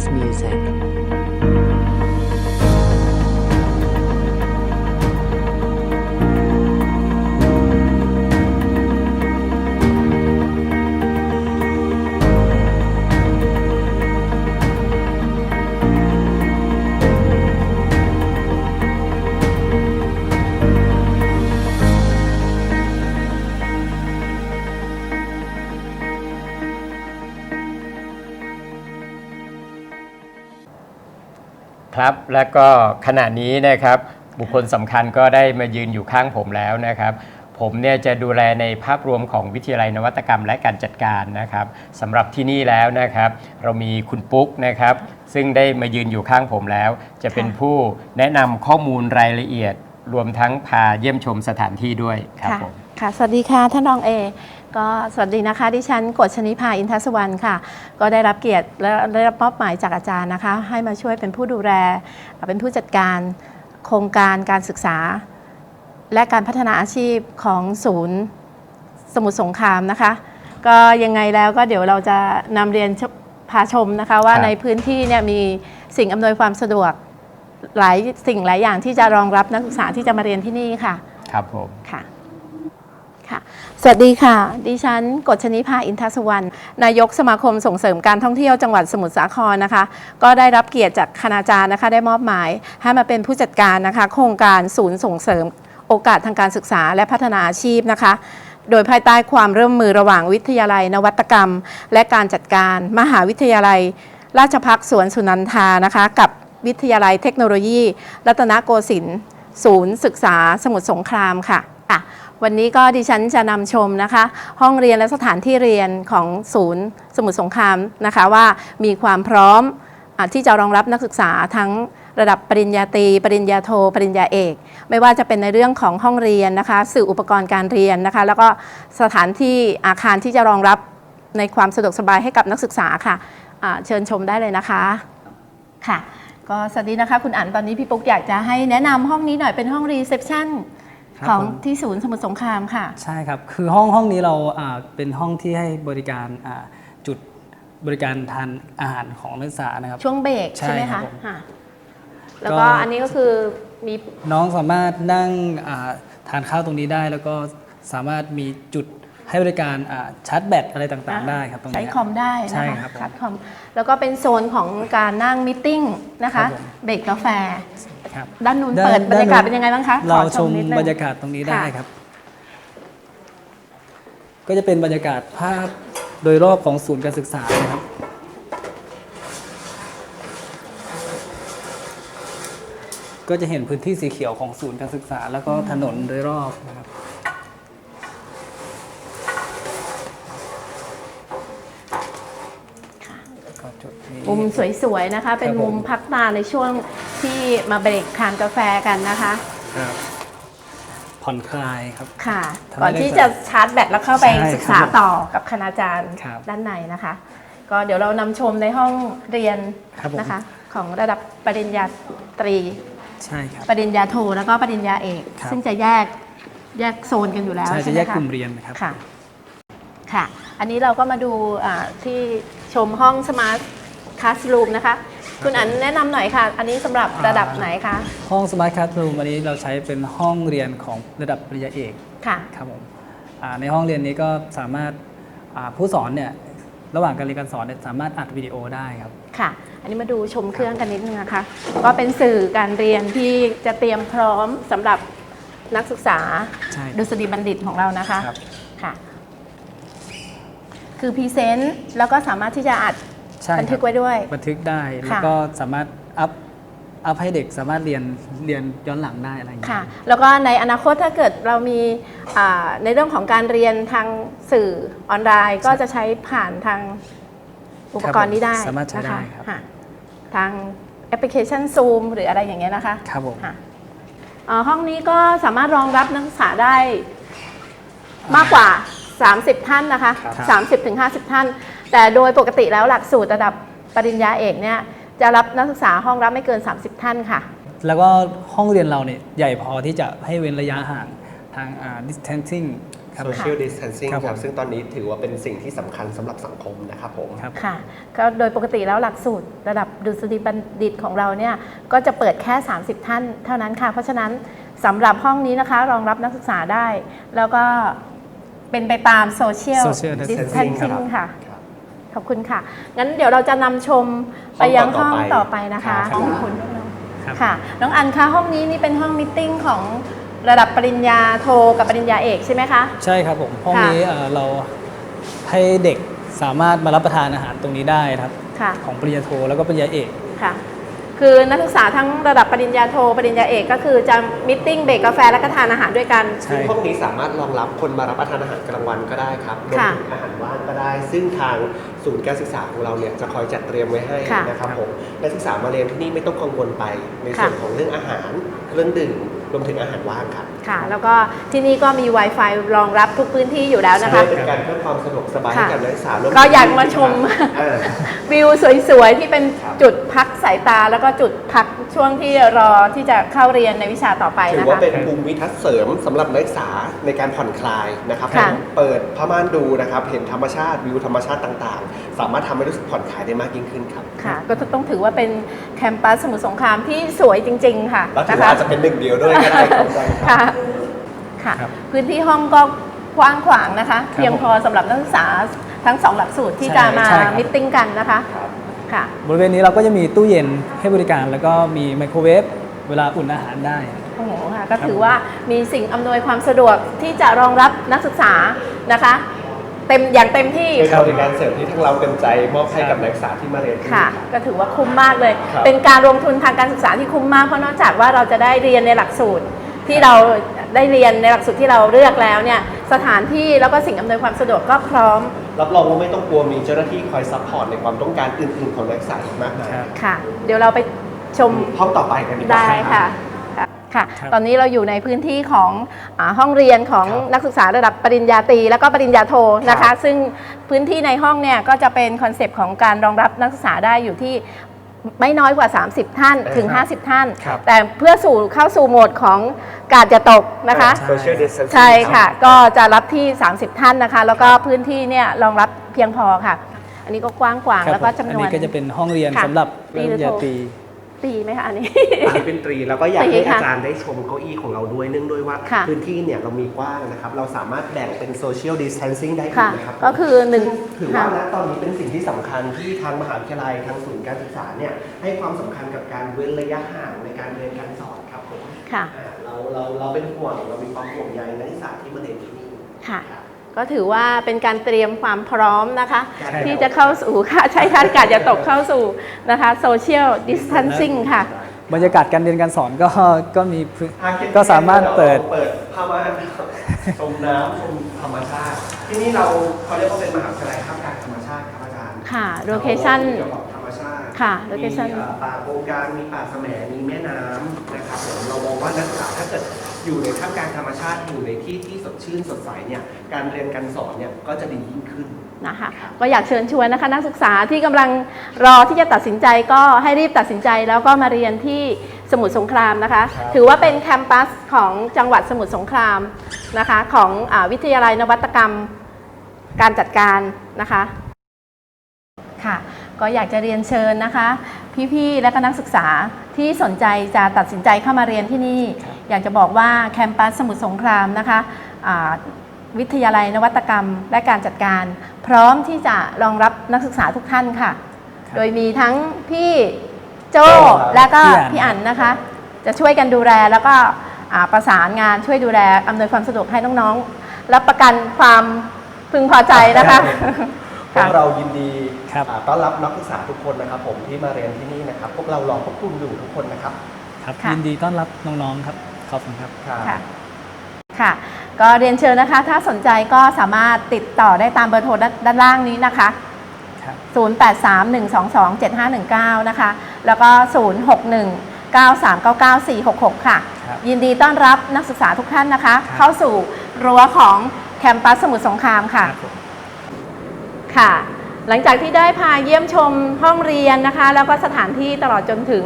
dance music. ครับ และก็ขณะนี้นะครับบุคคลสำคัญก็ได้มายืนอยู่ข้างผมแล้วนะครับ ผมเนี่ยจะดูแลในภาพรวมของวิทยาลัยนวัตกรรมและการจัดการนะครับสำหรับที่นี่แล้วนะครับ เรามีคุณปุ๊กนะครับ ซึ่งได้มายืนอยู่ข้างผมแล้ว จะเป็นผู้แนะนำข้อมูลรายละเอียด รวมทั้งพาเยี่ยมชมสถานที่ด้วยครับผม ค่ะ สวัสดีค่ะ ท่านรองเอ ก็สวัสดีนะคะ ดิฉันกฎชนิพาอินทสวรรณค่ะ ก็ได้รับเกียรติและได้รับมอบหมายจากอาจารย์นะคะ ให้มาช่วยเป็นผู้ดูแล เป็นผู้จัดการโครงการการศึกษา และการพัฒนาอาชีพของศูนย์สมุทรสงครามนะคะ ก็ยังไงแล้วก็เดี๋ยวเราจะนำเรียนชพาชมนะคะ ว่าครับในพื้นที่เนี่ยมีสิ่งอำนวยความสะดวกหลายสิ่งหลายอย่างที่จะรองรับนักศึกษาที่จะมาเรียนที่นี่ค่ะ ครับผมค่ะ ค่ะ สวัสดีค่ะ ดิฉันกฎชนิภาอินทสวรรณนายกสมาคมส่งเสริมการท่องเที่ยวจังหวัดสมุทรสาครนะคะ ก็ได้รับเกียรติจากคณาจารย์นะคะ ได้มอบหมายให้มาเป็นผู้จัดการนะคะ โครงการศูนย์ส่งเสริมโอกาสทางการศึกษาและพัฒนาอาชีพนะคะ โดยภายใต้ความร่วมมือระหว่างวิทยาลัย นวัตกรรม และการจัดการ มหาวิทยาลัย ราชภัฏสวนสุนันทานะคะ กับวิทยาลัยเทคโนโลยี รัตนโกสินทร์ศูนย์ศึกษาสมุทรสงครามค่ะอะ วันนี้ก็ดิฉันจะนำชมนะคะ ห้องเรียนและสถานที่เรียนของศูนย์สมุทรสงครามนะคะว่ามีความพร้อมอที่จะรองรับนักศึกษาทั้งระดับปริญญาตรี ปริญญาโทปริญญาเอก ไม่ว่าจะเป็นในเรื่องของห้องเรียนนะคะ สื่ออุปกรณ์การเรียนนะคะ แล้วก็สถานที่อาคารที่จะรองรับในความสะดวกสบายให้กับนักศึกษาค่ะอ่าเชิญชมได้เลยนะคะค่ะ ก็สวัสดีนะคะคุณอั๋นตอนนี้พี่ปุ๊กอยากจะให้แนะนำห้องนี้หน่อยเป็นห้องรีเซพชัน ของผมที่ศูนย์สมุทรสงครามค่ะ ใช่ครับ คือห้องห้องนี้เราอ่าเป็นห้องที่ให้บริการอ่าจุดบริการทานอาหารของนักศึกษานะครับ ช่วงเบรกใช่ใช่ไหมครัคะบผมค่ะแล้วก็ก็อันนี้ก็คือมีน้องสามารถนั่งอ่าทานข้าวตรงนี้ได้ แล้วก็สามารถมีจุด ให้บริการอ่าชาร์จแบตอะไรต่างๆ ได้ครับตรงนี้ใช้คอมได้ใช่นะคะครับผมคัดคอมแล้วก็เป็นโซนของการนั่งมิทติ้งนะครัคะบผมเบรกกาแฟครับด้านนู้นด้เปิดบรรยากาศด้เป็นยังไงบ้างคะเราขอชมนิดนึงบรรยากาศตรงนี้ได้ค่ะครับ ก็จะเป็นบรรยากาศภาพโดยรอบของศูนย์การศึกษานะครับก็จะเห็นพื้นที่สีเขียวของศูนย์การศึกษา แล้วก็ถนนโดยรอบนะครับ ก็จุดนี้ มุมสวยๆนะคะ เป็นครับผมมุมพักตาในช่วงที่มาเบรกทานกาแฟกันนะคะ ครับผ่อนคลายครับ ค่ะ ทำให้ก่อนที่ได้จะชาร์จแบตแล้วเข้าไปใช่ศึกษาครับต่อกับคณาจารย์ครับด้านในนะคะ ก็เดี๋ยวเรานำชมในห้องเรียนครับผม นะคะ ของระดับปริญญาตรี ใช่ครับ ปริญญาโทแล้วก็ปริญญาเอก ครับ ซึ่งจะแยกแยกโซนกันอยู่แล้วใช่ใช่จะไหมแยกคะกลุ่มเรียนนะครับ ค่ะ ค่ะ อันนี้เราก็มาดูอ่าที่ชมห้องสมาร์ท คลาสรูมนะคะ คุณอันแนะนำหน่อยค่ะ อันนี้สำหรับระดับไหนคะ ห้อง Smart Classroom อันนี้เราใช้เป็นห้องเรียนของระดับปริญญาเอกค่ะ ครับผมอ่าในห้องเรียนนี้ก็สามารถอ่าผู้สอนเนี่ยระหว่างการเรียนการสอนเนี่ยสามารถอัดวิดีโอได้ครับ ค่ะ อันนี้มาดูชมเครื่องกันนิดนึงนะคะ ก็เป็นสื่อการเรียนที่จะเตรียมพร้อมสำหรับนักศึกษาใช่ดุษฎีบัณฑิตของเรานะคะ ครับ ค่ะ คือพรีเซนต์แล้วก็สามารถที่จะอัด ใช่บันทึกครับไว้ด้วย บันทึกได้ค่ะแล้วก็สามารถอัพอัพให้เด็กสามารถเรียนเรียนย้อนหลังได้อะไรอย่างเงี้ยค่ะ แล้วก็ในอนาคตถ้าเกิดเรามีอ่าในเรื่องของการเรียนทางสื่อออนไลน์ก็จะใช้ผ่านทางอุปกรณ์นี้ได้สามารถใช้ได้ครับนะคะะทางแอปพลิเคชัน Zoom หรืออะไรอย่างเงี้ยนะคะครับผมค่ะอ่าห้องนี้ก็สามารถรองรับนักศึกษาได้มากกว่า 30 ท่านนะคะครับ30ถึง50 ท่าน แต่โดยปกติแล้วหลักสูตรระดับปริญญาเอกเนี่ยจะรับนักศึกษาห้องรับไม่เกิน 30 ท่านค่ะ แล้วก็ห้องเรียนเราเนี่ยใหญ่พอที่จะให้เว้นระยะห่างทางอ่า distancing คครับ social distancing ครับผมครับซึ่งตอนนี้ถือว่าเป็นสิ่งที่สำคัญสำหรับสังคมนะครับผมครับค่ะก็โดยปกติแล้วหลักสูตรระดับดุษฎีบัณฑิตของเราเนี่ยก็จะเปิดแค่ 30 ท่านเท่านั้นค่ะ เพราะฉะนั้นสำหรับห้องนี้นะคะรองรับนักศึกษาได้ แล้วก็เป็นไปตามโซเชียล Social ดิส distancing เทนซิ่งครับค่ะ ขอบคุณค่ะ งั้นเดี๋ยวเราจะนำชมไปยังห้องต่อไปนะคะครับขอบคุณครับค่ะ น้องอันคะห้องนี้นี่เป็นห้องมิทติ้งของระดับปริญญาโทกับปริญญาเอกใช่ไหมคะ ใช่ครับผมห้องค่ะนี้เอ่อเราให้เด็กสามารถมารับประทานอาหารตรงนี้ได้ครับค่ะของปริญญาโทแล้วก็ปริญญาเอกค่ะคือนักศึกษาทั้งระดับปริญญาโทปริญญาเอกก็คือจะมิทติ้งเบรกกาแฟและก็ทานอาหารด้วยกันใช่ซึ่งห้องนี้สามารถรองรับคนมารับประทานอาหารกลางวันก็ได้ครับรวมค่ะถึงอาหารว่างก็ได้ ซึ่งทาง ศูนย์การศึกษาของเราเนี่ยจะคอยจัดเตรียมไว้ให้ค่ะนะครับผมนักศึกษามาเรียนที่นี่ไม่ต้องกังวลไป ในส่วนค่ะ ของเรื่องอาหารเครื่องดื่มรวมถึงอาหารว่างครับค่ะ แล้วก็ที่นี่ก็มี Wi-Fi รองรับทุกพื้นที่อยู่แล้วนะคะเพื่อเป็นการเพิ่มความสะดวกสบายให้ค่ะกับนักศึกษารวมถึงก็อยากมาชมเออ วิวสวย ๆ ที่เป็นครับ จุดพักสายตา แล้วก็จุดพักช่วงที่รอที่จะเข้าเรียนในวิชาต่อไปถือนะว่าคะ เป็นภูมิทัศน์เสริมสำหรับนักศึกษาในการผ่อนคลายนะครับค่ะ ผมเปิดผ้าม่านดูนะครับ เห็นธรรมชาติวิวธรรมชาติต่างๆ สามารถทำให้รู้สึกผ่อนคลายได้มากยิ่งขึ้นครับ ค่ะ ก็ต้องถือว่าเป็นแคมปัสสมุทรสงครามที่สวยจริง ๆ ค่ะแล้วถืนะอว่าคะ อาจจะเป็นหนึ่งเดียวด้วยก็ได้ครับอาจารย์ครับค่ะ ค่ะ ครับพื้นที่ห้องก็กว้างขวางนะคะครับเพียงพอสำหรับนักศึกษาทั้งสองหลักสูตรที่ใช่จะมาใช่ครับ มิทติ้งกันนะคะค่ะ บริเวณนี้เราก็จะมีตู้เย็นให้บริการ แล้วก็มีไมโครเวฟเวลาอุ่นอาหารได้ โอ้โหค่ะก็ถือว่ามีสิ่งอำนวยความสะดวกที่จะรองรับนักศึกษานะคะ เต็มอย่างเต็มที่เป็นบริการเสริมที่ทั้งเราเต็มใจมอบให้กับนักศึกษาที่มาเรียนที่ค่ะ นี่ ก็ถือว่าคุ้มมากเลย ครับ เป็นการลงทุนทางการศึกษาที่คุ้มมากเพราะนอกจากว่าเราจะได้เรียนในหลักสูตรที่เรา ได้เรียนในหลักสูตรที่เราเลือกแล้วเนี่ยสถานที่แล้วก็สิ่งอำนวยความสะดวกก็พร้อม รับรองว่าไม่ต้องกลัวมีเจ้าหน้าที่คอยซัพพอร์ตในความต้องการอื่นๆของนักศึกษาอีกมากมายครับ ค่ะ เดี๋ยวเราไปชมห้องต่อไปกันดีกว่าได้ค่ะค่ะค่ะ ครับตอนนี้เราอยู่ในพื้นที่ของอาห้องเรียนของครับนักศึกษาระดับปริญญาตรีแล้วก็ปริญญาโทนะครัคะ บ ซึ่งพื้นที่ในห้องเนี่ยก็จะเป็นคอนเซปต์ของการรองรับนักศึกษาได้อยู่ที่ ไม่น้อยกว่า 30 ท่านถึง 50 ท่าน ครับแต่เพื่อสู่เข้าสู่โหมดของการจะตกนะคะโซเชียลดิสเทนซิ่งใช่ค่ะ ก็จะรับที่ 30 ท่านนะคะ แล้วก็พื้นที่เนี่ยรองรับเพียงพอค่ะ อันนี้ก็กว้างขวางครับแล้วก็ผมจำนอันวนนี้ก็จะเป็นห้องเรียนค่ะสำหรับปีปริญญาตรี ตีไหมคะอันนี้ อันนี้เป็นตรีแล้วก็อยากตรีให้ค่ะอาจารย์ได้ชมเก้าอี้ของเราด้วยเนื่องด้วยว่า ค่ะพื้นที่เนี่ยเรามีกว้างนะครับ เราสามารถแบ่งเป็นโซเชียลดิสเทนซิ่งได้อีค่ะกนะครับก็คือหนึ่งถือว่าค่ะณตอนนี้เป็นสิ่งที่สำคัญที่ทางมหาวิทยาลัยทางศูนย์การศึกษาเนี่ยให้ความสำคัญกับการเว้นระยะห่างในการเรียนการสอนครับผมค่ะ อ่าเราเราเราเป็นห่วงเรามีความห่วงใยนักศึกษาที่มาเรียนที่นี่ค่ะรับ ก็ถือว่าเป็นการเตรียมความพร้อมนะคะใช่ที่จะเข้าสู่ค่ะใช้ท่านกาศจะตกเข้าสู่นะคะโซเชียลดิส a ทนซิ่งค่ะ บรรยากาศการเรียนการสอนก็ก็มีพื้นอะคิดก็สามารถเปิดเปิดผ้าม่านชมน้ำชมธรรมชาติ ที่นี่เราเขาเรียกว่าเป็นมหาวิทยาลัยท่ามกลางธรรมชาติครับอาจารย์ค่ะโลเคชั่นเกี่ยวกับธรรมชาติค่ะโลเคชั่นมีอ่าป่าโกงกลางมีป่าแสมมีแม่น้ำนะครั ว่านักศึกษาถ้าเกิดอยู่ในท่ามกลางธรรมชาติอยู่ในที่ที่สดชื่นสดใสเนี่ยการเรียนการสอนเนี่ยก็จะดียิ่งขึ้น นะคะก็อยากเชิญชวนนะคะนักศึกษาที่กำลังรอที่จะตัดสินใจก็ให้รีบตัดสินใจแล้วก็มาเรียนที่สมุทรสงครามนะคะ ครับ ถือว่าเป็นแคมปัสของจังหวัดสมุทรสงครามนะคะ ของอาวิทยาลัยนวัตกรรมการจัดการนะคะ ค่ะก็อยากจะเรียนเชิญนะคะ พี่ๆ และก็นักศึกษาที่สนใจจะตัดสินใจเข้ามาเรียนที่นี่ อยากจะบอกว่าแคมปัสสมุทรสงครามนะคะอ่าวิทยาลัยนวัตกรรมและการจัดการ พร้อมที่จะรองรับนักศึกษาทุกท่านค่ะครับโดยมีทั้งพี่โจ้โจ้ครับและก็พี่พี่อั๋อั๋นนนะคะ จะช่วยกันดูแลแล้วก็อ่าประสานงานช่วยดูแลอำนวยความสะดวกให้น้องๆ รับประกันความพึงพอใจนะคะพวกเรายินดี ครับ อ่าต้อนรับนักศึกษาทุกคนนะครับ ผมที่มาเรียนที่นี่นะครับพวกเรารอพวกคุณอยู่ทุกคนนะครับครับ ค่ะ ยินดีต้อนรับน้องๆครับ ขอบคุณครับ ค่ะ ค่ะก็เรียนเชิญนะคะ ถ้าสนใจก็สามารถติดต่อได้ตามเบอร์โทรด้านด้านล่างนี้นะคะ ครับ 0831227519 นะคะ แล้วก็ 0619399466 ค่ะ ครับยินดีต้อนรับนักศึกษาทุกท่านนะคะ ครับ เข้าสู่รั้วของแคมปัสสมุทรสงครามค่ะ ครับผม ค่ะ หลังจากที่ได้พาเยี่ยมชมห้องเรียนนะคะ แล้วก็สถานที่ตลอดจนถึง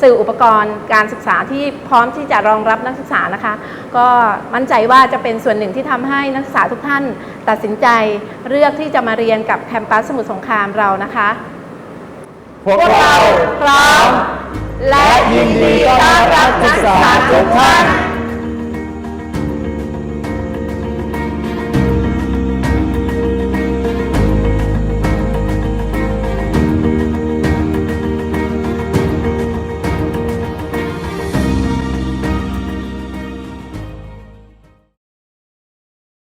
สื่ออุปกรณ์การศึกษาที่พร้อมที่จะรองรับนักศึกษานะคะ ก็มั่นใจว่าจะเป็นส่วนหนึ่งที่ทำให้นักศึกษาทุกท่าน ตัดสินใจเลือกที่จะมาเรียนกับแคมปัสสมุทรสงครามเรานะคะพวกเราพร้อมและยินดีต้อนรับนักศึกษาทุกท่าน